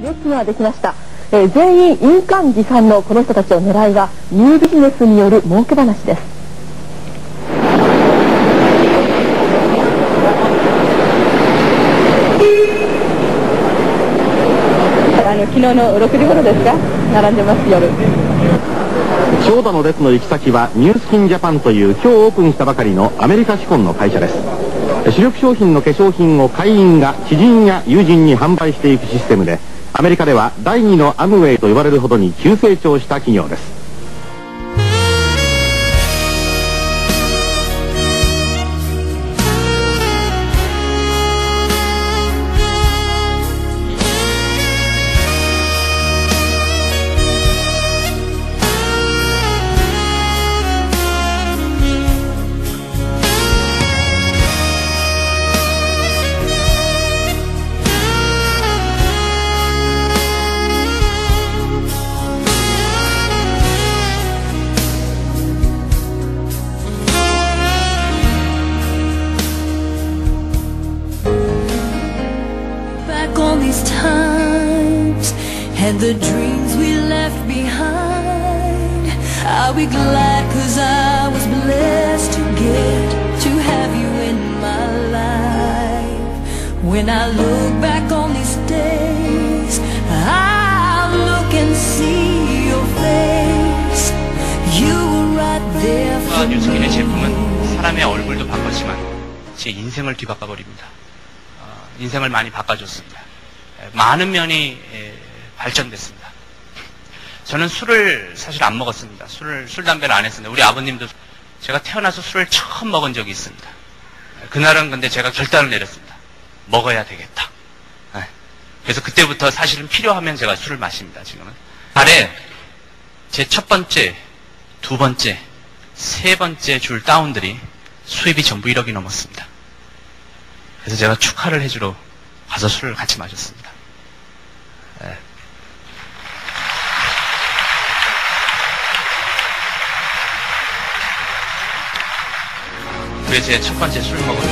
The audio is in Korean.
列ができました、えー全員印鑑持参のこの人たちを狙いはニュービジネスによる儲け話です。あの昨日の6時頃ですか？並んでます夜。長蛇の列の行き先はニュースキンジャパンという今日オープンしたばかりのアメリカ資本の会社です。主力商品の化粧品を会員が知人や友人に販売していくシステムでアメリカでは第二のアムウェイと呼ばれるほどに急成長した企業です。And the dreams we left behind. I'll be glad cause I was blessed to get to have you in my life. When I look back on these days, I'll look and see your face. You were right there for 아, 뉴스킨의 제품은 me. 사람의 얼굴도 바꿨지만 제 인생을 뒤바꿔버립니다. 어, 인생을 많이 바꿔줬습니다. 에, 많은 면이 에, 발전됐습니다. 저는 술을 사실 안 먹었습니다. 술을 술 담배를 안 했습니다. 우리 아버님도 제가 태어나서 술을 처음 먹은 적이 있습니다. 에, 그날은 근데 제가 결단을 내렸습니다. 먹어야 되겠다. 에, 그래서 그때부터 사실은 필요하면 제가 술을 마십니다. 지금은 달에 제첫 번째, 두 번째, 세 번째 줄 다운들이 수입이 전부 1억이 넘었습니다. 그래서 제가 축하를 해주러 가서 술을 같이 마셨습니다. 그게 제 첫 번째 술 먹었죠.